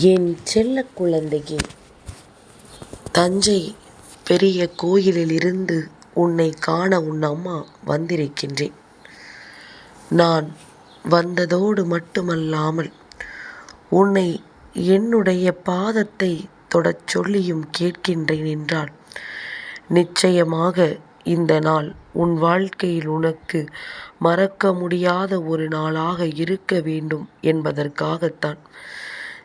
என் செல்ல குழந்தையே தஞ்சை பெரிய கோயிலிலிருந்து உன்னை காண உன் அம்மா வந்திருக்கின்றேன். நான் வந்ததோடு மட்டுமல்லாமல் உன்னை என்னுடைய பாதத்தை தொடச் சொல்லியும் கேட்கின்றேன் என்றால் நிச்சயமாக இந்த நாள் உன் வாழ்க்கையில் உனக்கு மறக்க முடியாத ஒரு நாளாக இருக்க வேண்டும் என்பதற்காகத்தான்.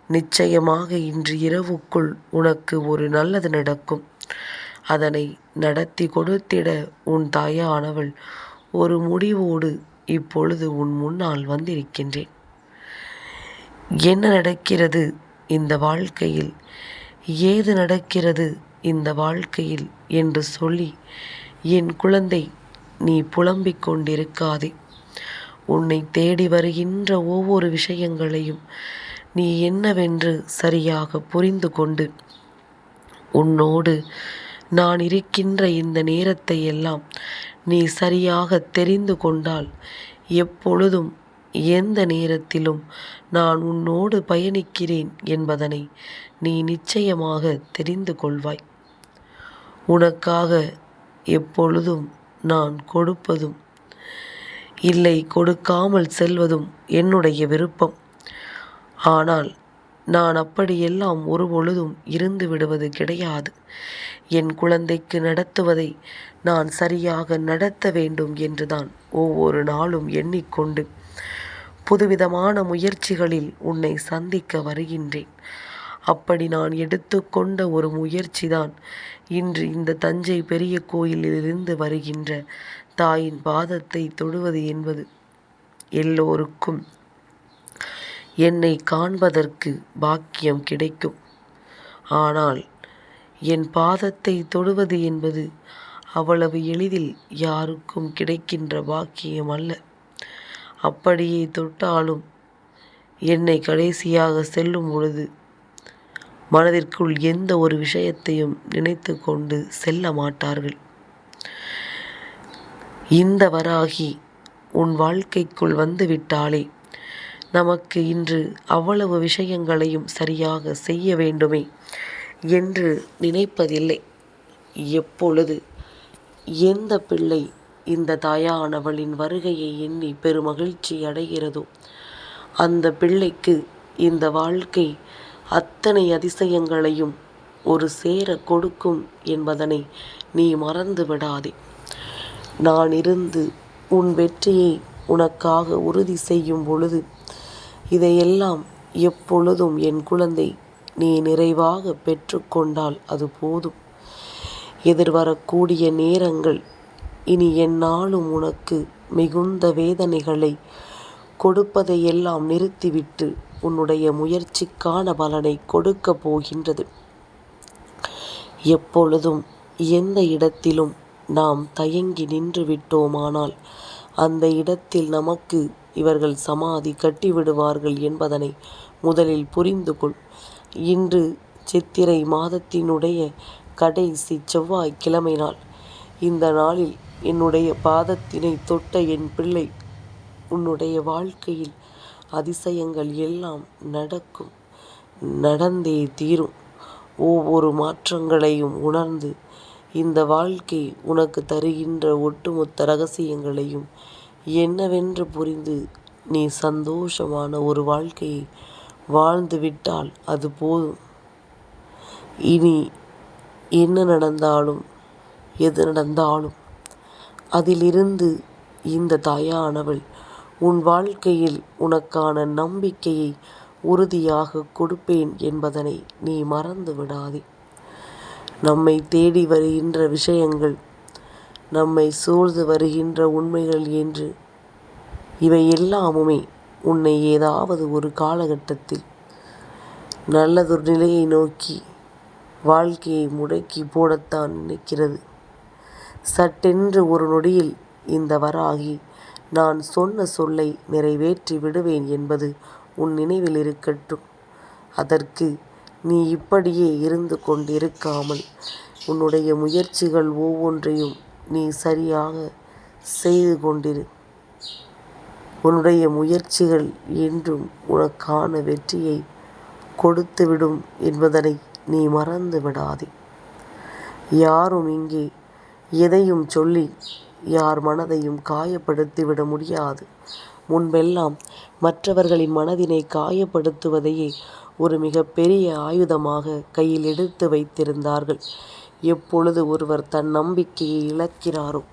நிச்சயமாக இன்று இரவுக்குள் உனக்கு ஒரு நல்லது நடக்கும். அதனை நடத்தி கொடுத்திட உன் தாயானவள் ஒரு முடிவோடு இப்பொழுது உன் முன்னால் வந்திருக்கின்றேன். என்ன நடக்கிறது இந்த வாழ்க்கையில் ஏது நடக்கிறது இந்த வாழ்க்கையில் என்று சொல்லி என் குழந்தை நீ புலம்பிக் கொண்டிருக்காதே. உன்னை தேடி வருகின்ற ஒவ்வொரு விஷயங்களையும் நீ என்னவென்று சரியாக புரிந்து கொண்டு உன்னோடு நான் இருக்கின்ற இந்த நேரத்தையெல்லாம் நீ சரியாகத் தெரிந்து கொண்டால் எப்பொழுதும் எந்த நேரத்திலும் நான் உன்னோடு பயணிக்கிறேன் என்பதனை நீ நிச்சயமாக தெரிந்து கொள்வாய். உனக்காக எப்பொழுதும் நான் கொடுப்பதும் இல்லை கொடுக்காமல் செல்வதும் என்னுடைய விருப்பம். ஆனால் நான் அப்படியெல்லாம் ஒருபொழுதும் இருந்து விடுவது கிடையாது. என் குழந்தைக்கு நடத்துவதை நான் சரியாக நடத்த வேண்டும் என்றுதான் ஒவ்வொரு நாளும் எண்ணிக்கொண்டு புதுவிதமான முயற்சிகளில் உன்னை சந்திக்க வருகின்றேன். அப்படி நான் எடுத்துக்கொண்ட ஒரு முயற்சிதான் இன்று இந்த தஞ்சை பெரிய கோயிலிலிருந்து வருகின்ற தாயின் பாதத்தை தொடுவது என்பது. எல்லோருக்கும் என்னை காண்பதற்கு பாக்கியம் கிடைக்கும். ஆனால் என் பாதத்தை தொடுவது என்பது அவ்வளவு எளிதில் யாருக்கும் கிடைக்கின்ற பாக்கியம் அல்ல. அப்படியே தொட்டாலும் என்னை கடைசியாக செல்லும் பொழுது மனதிற்குள் எந்த ஒரு விஷயத்தையும் நினைத்து கொண்டு செல்ல மாட்டார்கள். இந்த வராகி உன் வாழ்க்கைக்குள் வந்துவிட்டாளே நமக்கு இன்று அவ்வளவு விஷயங்களையும் சரியாக செய்ய வேண்டுமே என்று நினைப்பதில்லை. எப்பொழுது எந்த பிள்ளை இந்த தாயானவளின் வருகையை எண்ணி பெருமகிழ்ச்சி அடைகிறதோ அந்த பிள்ளைக்கு இந்த வாழ்க்கை அத்தனை அதிசயங்களையும் ஒரு சேர கொடுக்கும் என்பதனை நீ மறந்து விடாதே. நான் இருந்து உன் வெற்றியை உனக்காக உறுதி செய்யும் பொழுது இதையெல்லாம் எப்பொழுதும் என் குழந்தை நீ நிறைவாகப் பெற்றுக்கொண்டால் அது போதும். எதிர்வரக்கூடிய நேரங்கள் இனி எந்நாளும் உனக்கு மிகுந்த வேதனைகளை கொடுப்பதையெல்லாம் நிறுத்திவிட்டு உன்னுடைய முயற்சிக்கான பலனை கொடுக்கப் போகின்றது. எப்பொழுதும் எந்த இடத்திலும் நாம் தயங்கி நின்று விட்டோமானால் அந்த இடத்தில் நமக்கு இவர்கள் சமாதி கட்டிவிடுவார்கள் என்பதனை முதலில் புரிந்து கொள். இன்று சித்திரை மாதத்தினுடைய கடைசி செவ்வாய் கிழமை நாள். இந்த நாளில் என்னுடைய பாதத்தினை தொட்ட என் பிள்ளை உன்னுடைய வாழ்க்கையில் அதிசயங்கள் எல்லாம் நடக்கும். நடந்தே தீரும். ஒவ்வொரு மாற்றங்களையும் உணர்ந்து இந்த வாழ்க்கை உனக்கு தருகின்ற ஒட்டுமொத்த ரகசியங்களையும் என்னவென்று புரிந்து நீ சந்தோஷமான ஒரு வாழ்க்கையை வாழ்ந்து விட்டால் அது போதும். இனி என்ன நடந்தாலும் எது நடந்தாலும் அதிலிருந்து இந்த தாயானவள் உன் வாழ்க்கையில் உனக்கான நம்பிக்கையை உறுதியாக கொடுப்பேன் என்பதனை நீ மறந்து விடாதே. நம்மை தேடி வருகின்ற விஷயங்கள் நம்மை சூழ்ந்து வருகின்ற உண்மைகள் என்று இவை எல்லாமுமே உன்னை ஏதாவது ஒரு காலகட்டத்தில் நல்லதொரு நிலையை நோக்கி வாழ்க்கையை முடக்கிப் போடத்தான் நினைக்கிறது. சட்டென்று ஒரு நொடியில் இந்த வராகி நான் சொன்ன சொல்லை நிறைவேற்றி விடுவேன் என்பது உன் நினைவில் இருக்கட்டும். அதற்கு நீ இப்படியே இருந்து கொண்டிருக்காமல் உன்னுடைய முயற்சிகள் ஒவ்வொன்றையும் நீ சரியாக செய்து கொண்டிரு. உன்னுடைய முயற்சிகள் என்றும் உனக்கான வெற்றியை கொடுத்துவிடும் என்பதனை நீ மறந்து விடாதே. யாரும் இங்கே எதையும் சொல்லி யார் மனதையும் காயப்படுத்திவிட முடியாது. முன்பெல்லாம் மற்றவர்களின் மனதினை காயப்படுத்துவதையே ஒரு மிகப்பெரிய ஆயுதமாக கையில் எடுத்து வைத்திருந்தார்கள். எப்பொழுது ஒருவர் தன் நம்பிக்கையை இழக்கிறாரோ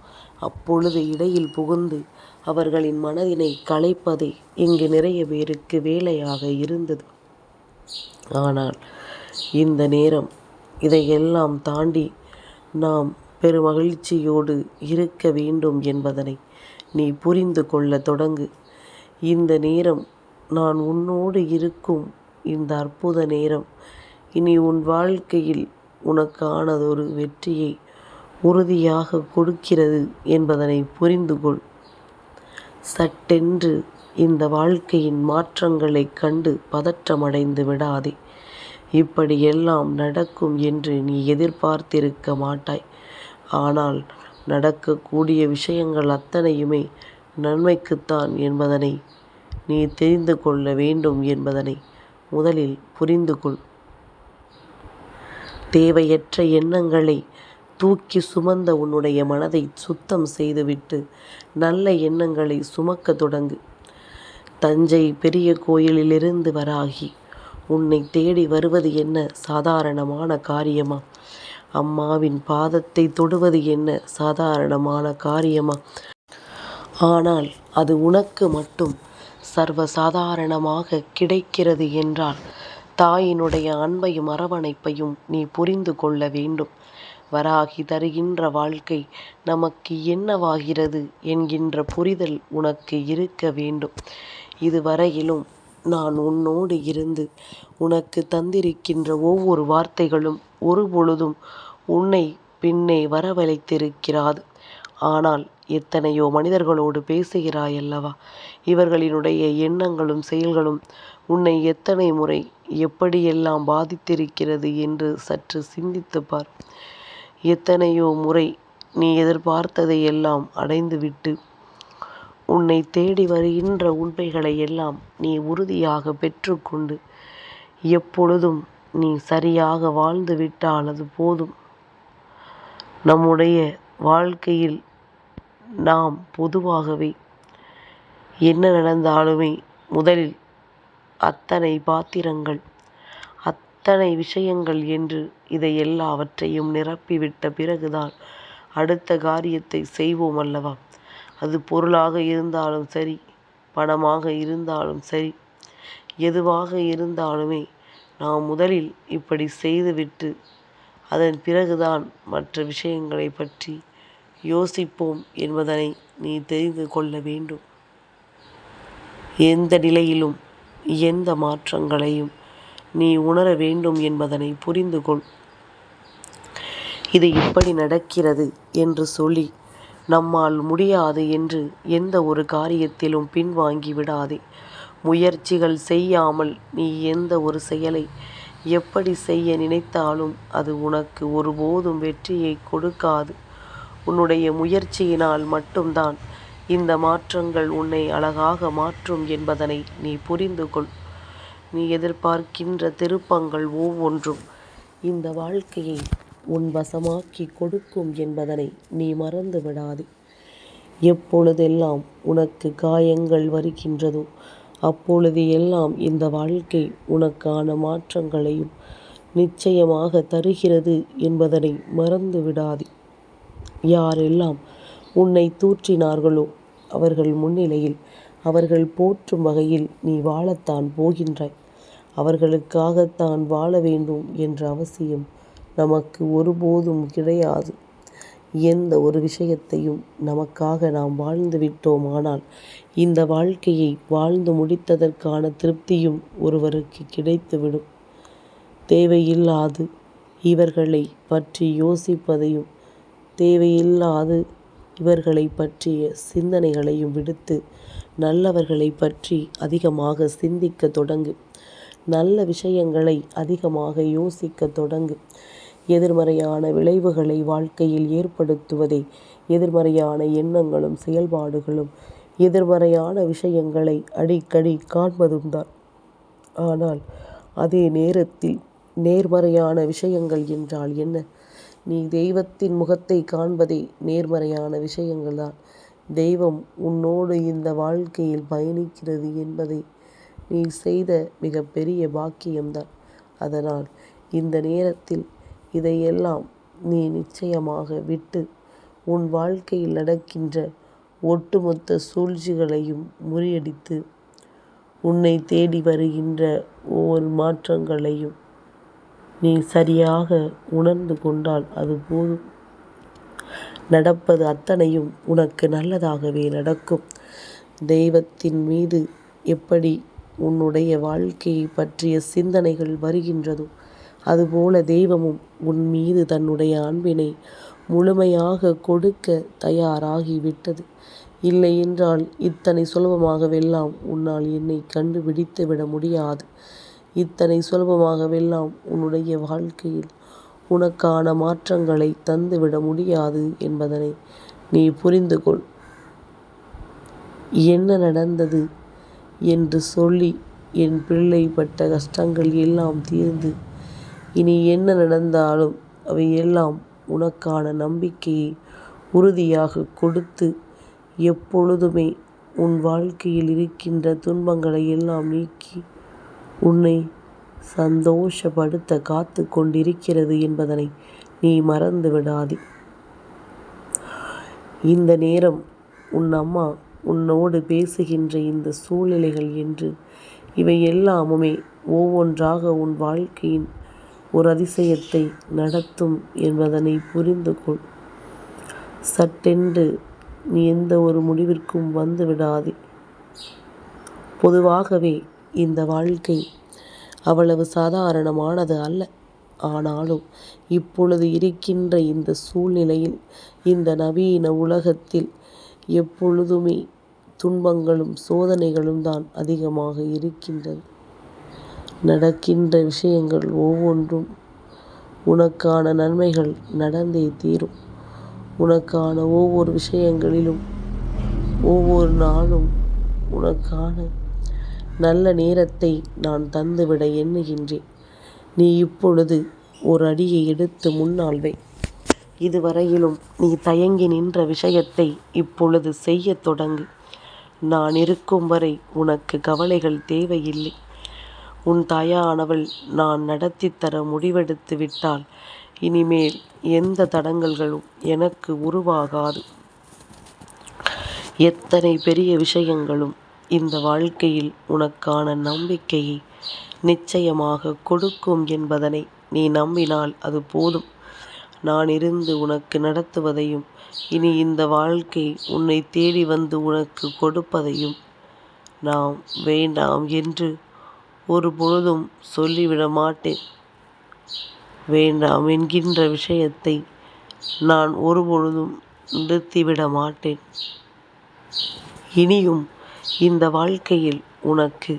அப்பொழுது இடையில் புகுந்து அவர்களின் மனதினை கலைப்பதே இங்கு நிறைய பேருக்கு வேலையாக இருந்தது. ஆனால் இந்த நேரம் இதையெல்லாம் தாண்டி நாம் பெருமகிழ்ச்சியோடு இருக்க வேண்டும் என்பதனை நீ புரிந்து கொள்ளத் தொடங்கு. இந்த நேரம் நான் உன்னோடு இருக்கும் இந்த அற்புத நேரம் இனி உன் வாழ்க்கையில் உனக்கானதொரு வெற்றியை உறுதியாக கொடுக்கிறது என்பதனை புரிந்து கொள். சட்டென்று இந்த வாழ்க்கையின் மாற்றங்களைக் கண்டு பதற்றமடைந்து விடாதே. இப்படியெல்லாம் நடக்கும் என்று நீ எதிர்பார்த்திருக்க மாட்டாய். ஆனால் நடக்கக்கூடிய விஷயங்கள் அத்தனையுமே நன்மைக்குத்தான் என்பதனை நீ தெரிந்து கொள்ள வேண்டும் என்பதனை முதலில் புரிந்து கொள். தேவையற்ற எண்ணங்களை தூக்கி சுமந்த உன்னுடைய மனதை சுத்தம் செய்துவிட்டு நல்ல எண்ணங்களை சுமக்க தொடங்கு. தஞ்சை பெரிய கோயிலிலிருந்து வராகி உன்னை தேடி வருவது என்ன சாதாரணமான காரியமா? அம்மாவின் பாதத்தை தொடுவது என்ன சாதாரணமான காரியமா? ஆனால் அது உனக்கு மட்டும் சர்வசாதாரணமாக கிடைக்கிறது என்றால் தாயினுடைய அன்பையும் அரவணைப்பையும் நீ புரிந்து கொள்ள வேண்டும். வராகி தருகின்ற வாழ்க்கை நமக்கு என்னவாகிறது என்கின்ற புரிதல் உனக்கு இருக்க வேண்டும். இதுவரையிலும் நான் உன்னோடு இருந்து உனக்கு தந்திருக்கின்ற ஒவ்வொரு வார்த்தைகளும் ஒரு பொழுதும் உன்னை பின்னே வரவழைத்திருக்கிறாது. ஆனால் எத்தனையோ மனிதர்களோடு பேசுகிறாயல்லவா? இவர்களினுடைய எண்ணங்களும் செயல்களும் உன்னை எத்தனை முறை எப்படியெல்லாம் பாதித்திருக்கிறது என்று சற்று சிந்தித்து பார். எத்தனையோ முறை நீ எதிர்பார்த்ததை எல்லாம் அடைந்துவிட்டு உன்னை தேடி வருகின்ற உண்மைகளை எல்லாம் நீ உறுதியாக பெற்றுக்கொண்டு எப்பொழுதும் நீ சரியாக வாழ்ந்து விட்டால் அது போதும். நம்முடைய வாழ்க்கையில் நாம் பொதுவாகவே என்ன நடந்தாலுமே முதலில் அத்தனை பாத்திரங்கள் அத்தனை விஷயங்கள் என்று இதை எல்லாவற்றையும் நிரப்பிவிட்ட பிறகுதான் அடுத்த காரியத்தை செய்வோம் அல்லவா? அது பொருளாக இருந்தாலும் சரி பணமாக இருந்தாலும் சரி எதுவாக இருந்தாலுமே நாம் முதலில் இப்படி செய்துவிட்டு அதன் பிறகுதான் மற்ற விஷயங்களைப் பற்றி யோசிப்போம் என்பதனை நீ தெரிந்து கொள்ள வேண்டும். எந்த நிலையிலும் எந்த மாற்றங்களையும் நீ உணர வேண்டும் என்பதனை புரிந்து கொள். இது இப்படி நடக்கிறது என்று சொல்லி நம்மால் முடியாது என்று எந்த ஒரு காரியத்திலும் பின்வாங்கி விடாதே. முயற்சிகள் செய்யாமல் நீ எந்த ஒரு செயலை எப்படி செய்ய நினைத்தாலும் அது உனக்கு ஒருபோதும் வெற்றியைக் கொடுக்காது. உன்னுடைய முயற்சியினால் மட்டும்தான் இந்த மாற்றங்கள் உன்னை அழகாக மாற்றும் என்பதனை நீ புரிந்து கொள். நீ எதிர்பார்க்கின்ற திருப்பங்கள் ஒவ்வொன்றும் இந்த வாழ்க்கையை உன் வசமாக்கிக் கொடுக்கும் என்பதனை நீ மறந்து விடாதே. எப்பொழுதெல்லாம் உனக்கு காயங்கள் வருகின்றதோ அப்பொழுது எல்லாம் இந்த வாழ்க்கை உனக்கான மாற்றங்களையும் நிச்சயமாக தருகிறது என்பதனை மறந்து விடாதே. யாரெல்லாம் உன்னை தூற்றினார்களோ அவர்கள் முன்னிலையில் அவர்கள் போற்றும் வகையில் நீ வாழத்தான் போகின்றாய். அவர்களுக்காகத்தான் வாழ வேண்டும் என்ற அவசியம் நமக்கு ஒருபோதும் கிடையாது. எந்த ஒரு விஷயத்தையும் நமக்காக நாம் வாழ்ந்து விட்டோமானால் இந்த வாழ்க்கையை வாழ்ந்து முடித்ததற்கான திருப்தியும் ஒருவருக்கு கிடைத்துவிடும். தேவையில்லாது இவர்களை பற்றி யோசிப்பதையும் தேவையில்லாது இவர்களை பற்றிய சிந்தனைகளையும் விடுத்து நல்லவர்களை பற்றி அதிகமாக சிந்திக்க தொடங்கு. நல்ல விஷயங்களை அதிகமாக யோசிக்க தொடங்கு. எதிர்மறையான விளைவுகளை வாழ்க்கையில் ஏற்படுத்துவதே எதிர்மறையான எண்ணங்களும் செயல்பாடுகளும் எதிர்மறையான விஷயங்களை அடிக்கடி காண்பதும்தான். ஆனால் அதே நேரத்தில் நேர்மறையான விஷயங்கள் என்றால் என்ன? நீ தெய்வத்தின் முகத்தை காண்பதே நேர்மறையான விஷயங்கள்தான். தெய்வம் உன்னோடு இந்த வாழ்க்கையில் பயணிக்கிறது என்பதை நீ செய்த மிகப்பெரிய பாக்கியம்தான். அதனால் இந்த நேரத்தில் இதையெல்லாம் நீ நிச்சயமாக விட்டு உன் வாழ்க்கையில் நடக்கின்ற ஒட்டுமொத்த சூழ்ச்சிகளையும் முறியடித்து உன்னை தேடி வருகின்ற ஒவ்வொரு மாற்றங்களையும் நீ சரியாக உணர்ந்து கொண்டால் அது போதும். நடப்பது அத்தனையும் உனக்கு நல்லதாகவே நடக்கும். தெய்வத்தின் மீது எப்படி உன்னுடைய வாழ்க்கையை பற்றிய சிந்தனைகள் வருகின்றதோ அதுபோல தெய்வமும் உன் மீது தன்னுடைய அன்பினை முழுமையாக கொடுக்க தயாராகிவிட்டது இல்லை இல்லையென்றால் இத்தனை சுலபமாகவெல்லாம் உன்னால் என்னை கண்டுபிடித்து விட முடியாது. இத்தனை சுலபமாகவெல்லாம் உன்னுடைய வாழ்க்கையில் உனக்கான மாற்றங்களை தந்துவிட முடியாது என்பதனை நீ புரிந்து கொள். என்ன நடந்தது என்று சொல்லி என் பிள்ளை பட்ட கஷ்டங்கள் எல்லாம் தீர்ந்து இனி என்ன நடந்தாலும் அவையெல்லாம் உனக்கான நம்பிக்கையை உறுதியாக கொடுத்து எப்பொழுதுமே உன் வாழ்க்கையில் இருக்கின்ற துன்பங்களை எல்லாம் நீக்கி உன்னை சந்தோஷப்படுத்த காத்து கொண்டிருக்கிறது என்பதனை நீ மறந்து விடாதே. இந்த நேரம் உன் அம்மா உன்னோடு பேசுகின்ற இந்த சூழ்நிலைகள் என்று இவை எல்லாமுமே ஒவ்வொன்றாக உன் வாழ்க்கையின் ஒரு அதிசயத்தை நடத்தும் என்பதனை புரிந்து கொள். சட்டென்று நீ எந்த ஒரு முடிவிற்கும் வந்து விடாதே. பொதுவாகவே இந்த வாழ்க்கை அவ்வளவு சாதாரணமானது அல்ல. ஆனாலும் இப்பொழுது இருக்கின்ற இந்த சூழ்நிலையில் இந்த நவீன உலகத்தில் எப்பொழுதுமே துன்பங்களும் சோதனைகளும் தான் அதிகமாக இருக்கின்றது. நடக்கின்ற விஷயங்கள் ஒவ்வொன்றும் உனக்கான நன்மைகள் நடந்தே தீரும். உனக்கான ஒவ்வொரு விஷயங்களிலும் ஒவ்வொரு நாளும் உனக்கான நல்ல நேரத்தை நான் தந்துவிட எண்ணுகின்றேன். நீ இப்பொழுது ஒரு அடியை எடுத்து முன்னால் வை. இதுவரையிலும் நீ தயங்கி நின்ற விஷயத்தை இப்பொழுது செய்யத் தொடங்கு. நான் இருக்கும் வரை உனக்கு கவலைகள் தேவையில்லை. உன் தாயானவள் நான் நடத்தி தர முடிவெடுத்து விட்டால் இனிமேல் எந்த தடங்கல்களும் எனக்கு உருவாகாது. எத்தனை பெரிய விஷயங்களும் இந்த வாழ்க்கையில் உனக்கான நம்பிக்கையை நிச்சயமாக கொடுக்கும் என்பதனை நீ நம்பினால் அது போதும். நான் இருந்து உனக்கு நடத்துவதையும் இனி இந்த வாழ்க்கை உன்னை தேடி வந்து உனக்கு கொடுப்பதையும் நாம் வேண்டாம் என்று ஒரு பொழுதும் சொல்லிவிட மாட்டேன். வேண்டாம் என்கின்ற விஷயத்தை நான் ஒரு பொழுதும் நிறுத்திவிட மாட்டேன். இனியும் இந்த வாழ்க்கையில் உனக்கு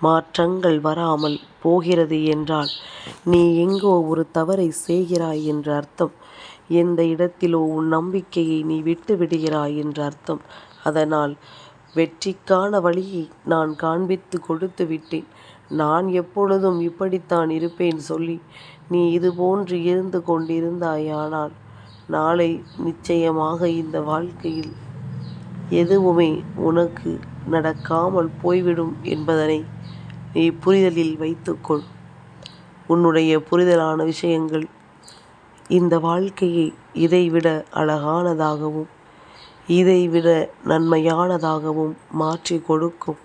மாற்றங்கள் வராமல் போகிறது என்றால் நீ எங்கோ ஒரு தவறை செய்கிறாய் என்று அர்த்தம். எந்த இடத்திலோ உன் நம்பிக்கையை நீ விட்டு விடுகிறாய் என்று அர்த்தம். அதனால் வெற்றிக்கான வழியை நான் காண்பித்துக் கொடுத்து விட்டேன். நான் எப்பொழுதும் இப்படித்தான் இருப்பேன் சொல்லி நீ இதுபோன்று இருந்து கொண்டிருந்தாயானால் நாளை நிச்சயமாக இந்த வாழ்க்கையில் எதுவுமே உனக்கு நடக்காமல் போய்விடும் என்பதனை நீ புரிதலில் வைத்துக்கொள் உன்னுடைய புரிதலான விஷயங்கள் இந்த வாழ்க்கையை இதைவிட அழகானதாகவும் இதைவிட நன்மையானதாகவும் மாற்றிக் கொடுக்கும்.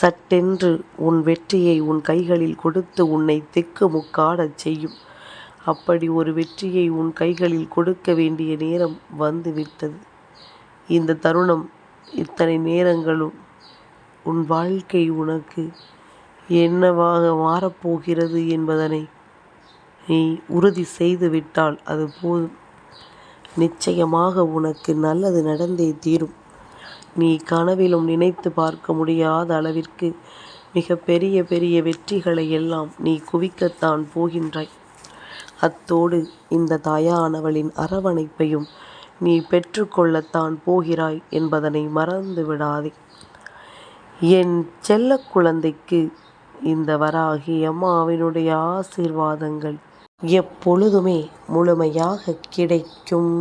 சட்டென்று உன் வெற்றியை உன் கைகளில் கொடுத்து உன்னை திக்கு முக்காடச் செய்யும். அப்படி ஒரு வெற்றியை உன் கைகளில் கொடுக்க வேண்டிய நேரம் வந்துவிட்டது இந்த தருணம் இத்தனை நேரங்களும் உன் வாழ்க்கை உனக்கு என்னவாக மாறப்போகிறது என்பதனை நீ உறுதி செய்து விட்டால் அது போதும். நிச்சயமாக உனக்கு நல்லது நடந்தே தீரும். நீ கனவிலும் நினைத்து பார்க்க முடியாத அளவிற்கு மிக பெரிய பெரிய வெற்றிகளை எல்லாம் நீ குவிக்கத்தான் போகின்றாய். அத்தோடு இந்த தாயானவளின் அரவணைப்பையும் நீ பெற்றுக்கொள்ளத்தான் போகிறாய் என்பதனை மறந்து விடாதே. என் செல்ல குழந்தைக்கு இந்த வராகி அம்மாவினுடைய ஆசீர்வாதங்கள் எப்பொழுதுமே முழுமையாக கிடைக்கும்